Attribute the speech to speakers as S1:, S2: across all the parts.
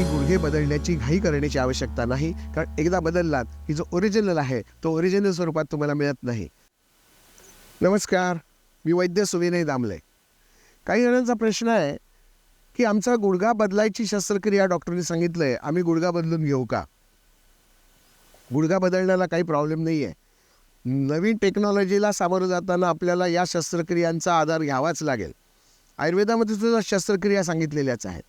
S1: की गुडघे बदलण्याची घाई करण्याची आवश्यकता नाही. कारण एकदा बदललात की जो ओरिजिनल आहे तो ओरिजिनल स्वरूपात तुम्हाला मिळत नाही. नमस्कार मी वैद्य सुविनय दामले. काही जणांचा प्रश्न आहे की आमचा गुडघा बदलायची शस्त्रक्रिया डॉक्टरने सांगितलं आहे आम्ही गुडघा बदलून घेऊ का? गुडघा बदलण्याला काही प्रॉब्लेम नाही आहे नवीन टेक्नॉलॉजीला सामोरं जाताना आपल्याला या शस्त्रक्रियांचा आधार घ्यावाच लागेल. आयुर्वेदामध्ये सुद्धा शस्त्रक्रिया सांगितलेल्याच आहेत.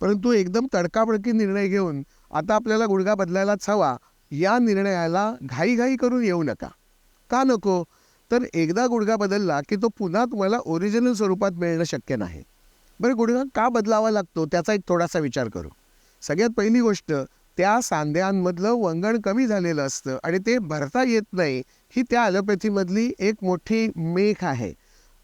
S1: परंतु एकदम तडकाबडकी निर्णय घेऊन आता आपल्याला गुडघा बदलायलाच हवा या निर्णयाला घाईघाई करून येऊ नका. का नको? तर एकदा गुडघा बदलला की तो पुन्हा तुम्हाला ओरिजिनल स्वरूपात मिळणं शक्य नाही. बरं गुडघा का बदलावा लागतो त्याचा एक थोडासा विचार करू. सगळ्यात पहिली गोष्ट त्या सांध्यांमधलं वंगण कमी झालेलं असतं आणि ते भरता येत नाही ही त्या ॲलोपॅथीमधली एक मोठी मेख आहे.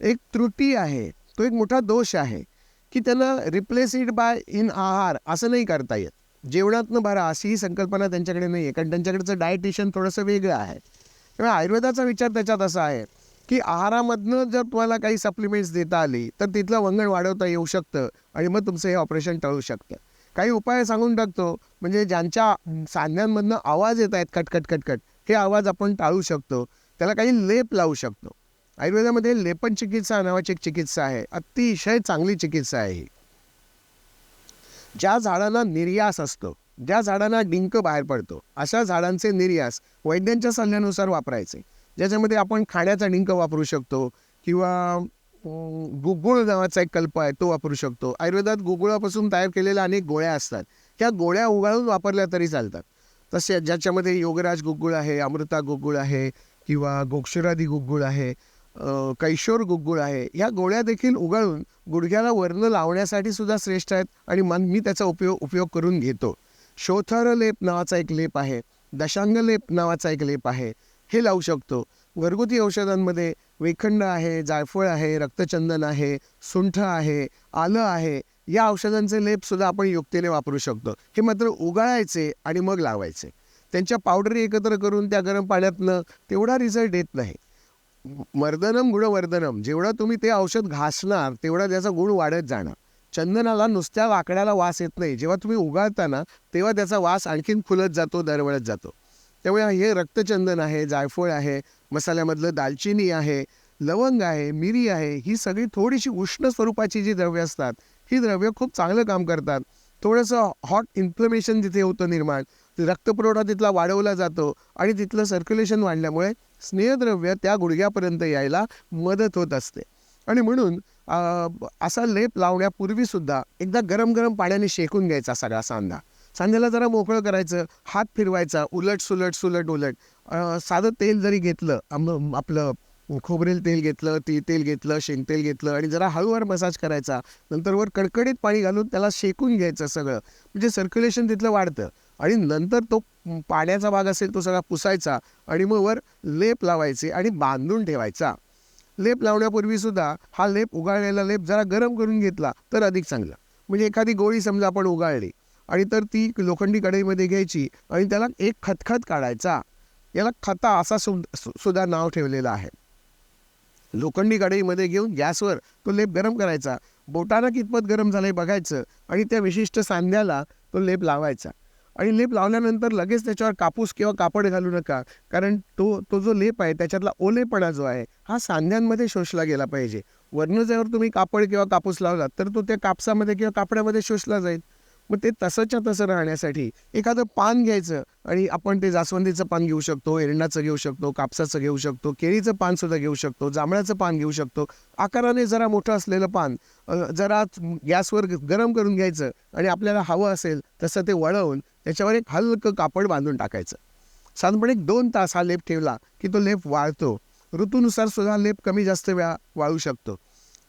S1: एक त्रुटी आहे. तो एक मोठा दोष आहे. की त्यांना रिप्लेस इट बाय इन आहार असं नाही करता येत. जेवणातनं भरा अशी ही संकल्पना त्यांच्याकडे नाही आहे कारण त्यांच्याकडचं डायटिशियन थोडंसं वेगळं आहे. त्यामुळे आयुर्वेदाचा विचार त्याच्यात असा आहे की आहारामधनं जर तुम्हाला काही सप्लिमेंट्स देता आली तर तिथलं वंगण वाढवता येऊ शकतं आणि मग तुमचं हे ऑपरेशन टळू शकतं. काही उपाय सांगून टाकतो म्हणजे ज्यांच्या सांध्यांमधनं आवाज येत आहेत कटकट कटकट हे आवाज आपण टाळू शकतो. त्याला काही लेप लावू शकतो. आयुर्वेदामध्ये लेपन चिकित्सा नावाची एक चिकित्सा आहे. अतिशय चांगली चिकित्सा आहे ही. ज्या झाडांना निर्यास असतो ज्या झाडांना डिंक बाहेर पडतो अशा झाडांचे निर्यास वैद्यांच्या सल्ल्यानुसार वापरायचे. ज्याच्यामध्ये आपण खाण्याचा डिंक वापरू शकतो किंवा गुगुळ नावाचा एक कल्प आहे तो वापरू शकतो. आयुर्वेदात गुगुळापासून तयार केलेल्या अनेक गोळ्या असतात. त्या गोळ्या उगाळून वापरल्या तरी चालतात. तसे ज्याच्यामध्ये योगराज गुगुळ आहे अमृता गुगुळ आहे किंवा गोक्षुरादी गुगुळ आहे कैशोर गुगुळ आहे. या गोळ्या देखील उगाळून गुडघ्याला वर्ण लावण्यासाठी सुद्धा श्रेष्ठ आहेत आणि मन मी त्याचा उपयोग उपयोग करून घेतो. शोथर लेप नावाचा एक लेप आहे. दशांग लेप नावाचा एक लेप आहे. हे लावू शकतो. घरगुती औषधांमध्ये वेखंड आहे जायफळ आहे रक्तचंदन आहे सुंठ आहे आलं आहे. या औषधांचे लेपसुद्धा आपण युक्तीने वापरू शकतो. हे मात्र उगाळायचे आणि मग लावायचे. त्यांच्या पावडरी एकत्र करून त्या गरम पाण्यातनं तेवढा रिझल्ट येत नाही. मर्दनम गुणवर्धनम जेवढं तुम्ही ते औषध घासणार तेवढा त्याचा गुण वाढत जाणार. चंदनाला नुसत्या वाकड्याला वास येत नाही. जेव्हा तुम्ही उगाळताना तेव्हा त्याचा वास आणखीन फुलत जातो दरवळत जातो. त्यामुळे हे रक्तचंदन आहे जायफळ आहे मसाल्यामधलं दालचिनी आहे लवंग आहे मिरी आहे ही सगळी थोडीशी उष्ण स्वरूपाची जी द्रव्य असतात ही द्रव्य खूप चांगलं काम करतात. थोडंसं हॉट इन्फ्लमेशन तिथे होतं निर्माण रक्तपुरवठा तिथला वाढवला जातो आणि तिथलं सर्क्युलेशन वाढल्यामुळे स्नेहद्रव्य त्या गुडघ्यापर्यंत यायला मदत होत असते. आणि म्हणून असा लेप लावण्यापूर्वीसुद्धा एकदा गरम गरम पाण्याने शेकून घ्यायचा सगळा सांधा. सांध्याला जरा मोकळं करायचं हात फिरवायचा उलट सुलट सुलट उलट. साधं तेल जरी घेतलं आम- आपलं खोबरेल तेल घेतलं ती तेल घेतलं शेंगतेल घेतलं आणि जरा हळूवार मसाज करायचा नंतर वर कडकडीत पाणी घालून त्याला शेकून घ्यायचं सगळं. म्हणजे सर्क्युलेशन तिथलं वाढतं. आणि नंतर तो पाण्याचा भाग असेल तो सगळा पुसायचा आणि मग वर लेप लावायचे आणि बांधून ठेवायचा. लेप लावण्यापूर्वी सुद्धा हा लेप उगाळलेला लेप जरा गरम करून घेतला तर अधिक चांगलं. म्हणजे एखादी गोळी समजा आपण उगाळली आणि तर ती लोखंडी कढईमध्ये घ्यायची आणि त्याला एक खतखत काढायचा. याला खता असा सु सुद्धा नाव ठेवलेलं आहे. लोखंडी कढईमध्ये घेऊन गॅसवर तो लेप गरम करायचा. बोटानं कितपत गरम झालंय बघायचं आणि त्या विशिष्ट सांध्याला तो लेप लावायचा. आणि लेप लावल्यानंतर लगेच त्याच्यावर कापूस किंवा कापड घालू नका. कारण तो तो जो लेप आहे त्याच्यातला ओलेपणा जो आहे हा सांध्यांमध्ये शोषला गेला पाहिजे. वरनं जर तुम्ही कापड किंवा कापूस लावला तर तो त्या कापसामध्ये किंवा कापडामध्ये शोषला जाईल. मग ते तसंच्या तसं राहण्यासाठी एखादं पान घ्यायचं आणि आपण ते जास्वंदीचं पान घेऊ शकतो एरंडाचं घेऊ शकतो कापसाचं घेऊ शकतो केळीचं पान सुद्धा घेऊ शकतो जांभळाचं पान घेऊ शकतो. आकाराने जरा मोठं असलेलं पान जरा गॅसवर गरम करून घ्यायचं आणि आपल्याला हवं असेल तसं ते वळवून त्याच्यावर एक हलकं कापड बांधून टाकायचं. साधारणपणे एक दोन तास हा लेप ठेवला की तो लेप वाळतो. ऋतूनुसार सुद्धा लेप कमी जास्त वेळा वाळू शकतो.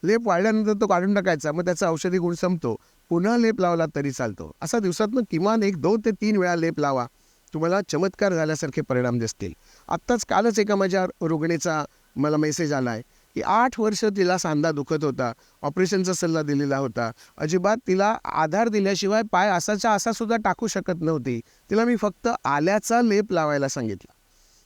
S1: लेप वाळल्यानंतर तो काढून टाकायचा मग त्याचा औषधी गुण संपतो. पुन्हा लेप लावला तरी चालतो. असा दिवसातनं किमान एक दोन ते तीन वेळा लेप लावा. तुम्हाला चमत्कार झाल्यासारखे परिणाम दिसतील. आत्ताच कालच एका माझ्या रुग्णीचा मला मेसेज आला आहे की आठ वर्ष तिला सांधा दुखत होता. ऑपरेशनचा सल्ला दिलेला होता. अजिबात तिला आधार दिल्याशिवाय पाय असाच्या असा सुद्धा टाकू शकत नव्हती. तिला मी फक्त आल्याचा लेप लावायला सांगितला.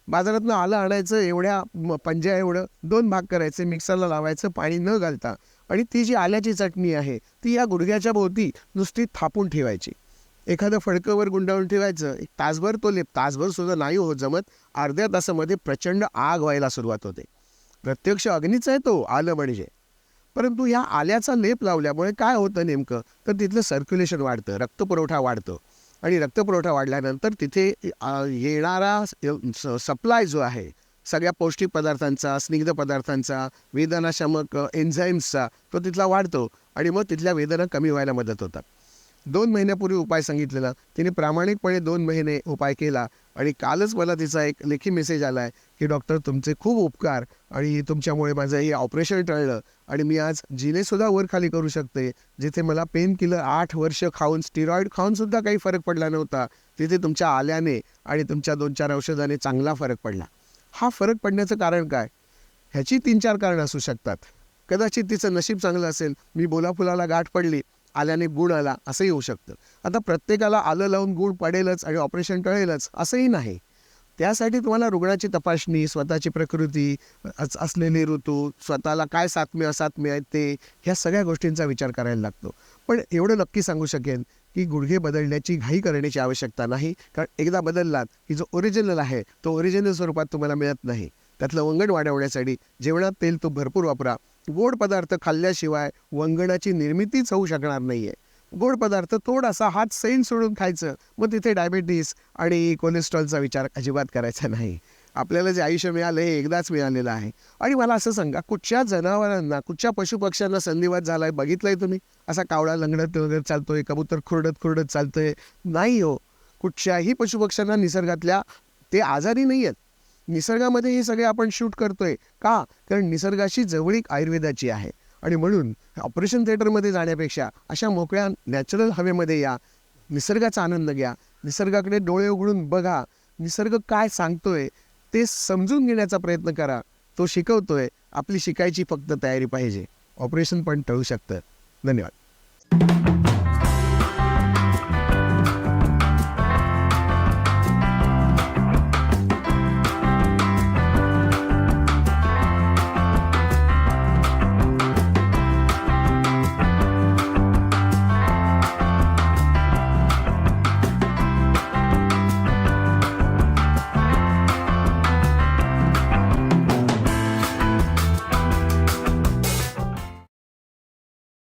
S1: बाजारातनं आलं आणायचं एवढ्या पंज्या एवढं दोन भाग करायचे मिक्सरला लावायचं पाणी न घालता. आणि ती जी आल्याची चटणी आहे ती या गुडघ्याच्या भोवती नुसती थापून ठेवायची. एखादं फडकंवर गुंडाळून ठेवायचं एक तासभर तो लेप तासभर सुद्धा नाही होत जमत अर्ध्या तासामध्ये प्रचंड आग व्हायला सुरुवात होते. प्रत्यक्ष अग्नीच आहे तो आलं म्हणजे. परंतु ह्या आल्याचा लेप लावल्यामुळे काय होतं नेमकं? तर तिथलं सर्क्युलेशन वाढतं रक्तपुरवठा वाढतो. आणि रक्तपुरवठा वाढल्यानंतर तिथे येणारा सप्लाय जो आहे सगळ्या पौष्टिक पदार्थांचा स्निग्ध पदार्थांचा वेदनाशामक एन्झाईम्सचा तो तिथला वाढतो आणि मग तिथल्या वेदना कमी व्हायला मदत होतात. दोन महिन्यापूर्वी उपाय सांगितलेला. तिने प्रामाणिकपणे दोन महिने उपाय केला आणि कालच मला तिचा एक लेखी मेसेज आला आहे की डॉक्टर तुमचे खूप उपकार आणि तुमच्यामुळे माझं हे ऑपरेशन टळलं आणि मी आज जिनेसुद्धा वर खाली करू शकते जिथे मला पेन किलर आठ वर्ष खाऊन स्टिरॉइड खाऊनसुद्धा काही फरक पडला नव्हता. तिथे तुमच्या आल्याने आणि तुमच्या दोन चार औषधाने चांगला फरक पडला. हा फरक पडण्याचं कारण काय? ह्याची तीन चार कारणं असू शकतात. कदाचित तिचं नशीब चांगलं असेल मी बोलाफुलाला गाठ पडली आल्याने गुण आला असंही होऊ शकतं. आता प्रत्येकाला आलं लावून गुण पडेलच आणि ऑपरेशन टळेलच असंही नाही. त्यासाठी तुम्हाला रुग्णाची तपासणी स्वतःची प्रकृती असलेले ऋतू स्वतःला काय साथमे असात्म्य आहेत ते ह्या सगळ्या गोष्टींचा विचार करायला लागतो. पण एवढं नक्की सांगू शकेन की गुडघे बदलण्याची घाई करण्याची आवश्यकता नाही. कारण एकदा बदललात की जो ओरिजिनल आहे तो ओरिजिनल स्वरूपात तुम्हाला मिळत नाही. त्यातलं वंगण वाढवण्यासाठी जेवणात तेल तो भरपूर वापरा. गोड पदार्थ खाल्ल्याशिवाय वंगणाची निर्मितीच होऊ शकणार नाही आहे गोड पदार्थ थोडासा हात सैन सोडून खायचं मग तिथे डायबेटीस आणि कोलेस्ट्रॉलचा विचार अजिबात करायचा नाही. आपल्याला जे आयुष्य मिळालं हे एकदाच मिळालेलं आहे. आणि मला असं सांगा कुठच्या जनावरांना कुठच्या पशुपक्ष्यांना संधिवात झाला आहे बघितलं आहे तुम्ही? असा कावळा लंगडत वगैरे चालतोय कबूतर खुरडत खुरडत चालतोय. नाही हो. कुठच्याही पशुपक्ष्यांना निसर्गातल्या ते आजारी नाही आहेत निसर्गामध्ये हे सगळे आपण शूट करतोय. का? कारण निसर्गाशी जवळीक आयुर्वेदाची आहे. आणि म्हणून ऑपरेशन थिएटरमध्ये जाण्यापेक्षा अशा मोकळ्या नॅचरल हवेमध्ये या. निसर्गाचा आनंद घ्या. निसर्गाकडे डोळे उघडून बघा. निसर्ग काय सांगतोय? ते समजून घेण्याचा प्रयत्न करा. तो शिकवतोय. आपली शिकायची फक्त तयारी पाहिजे. ऑपरेशन पण टळू शकतं. धन्यवाद.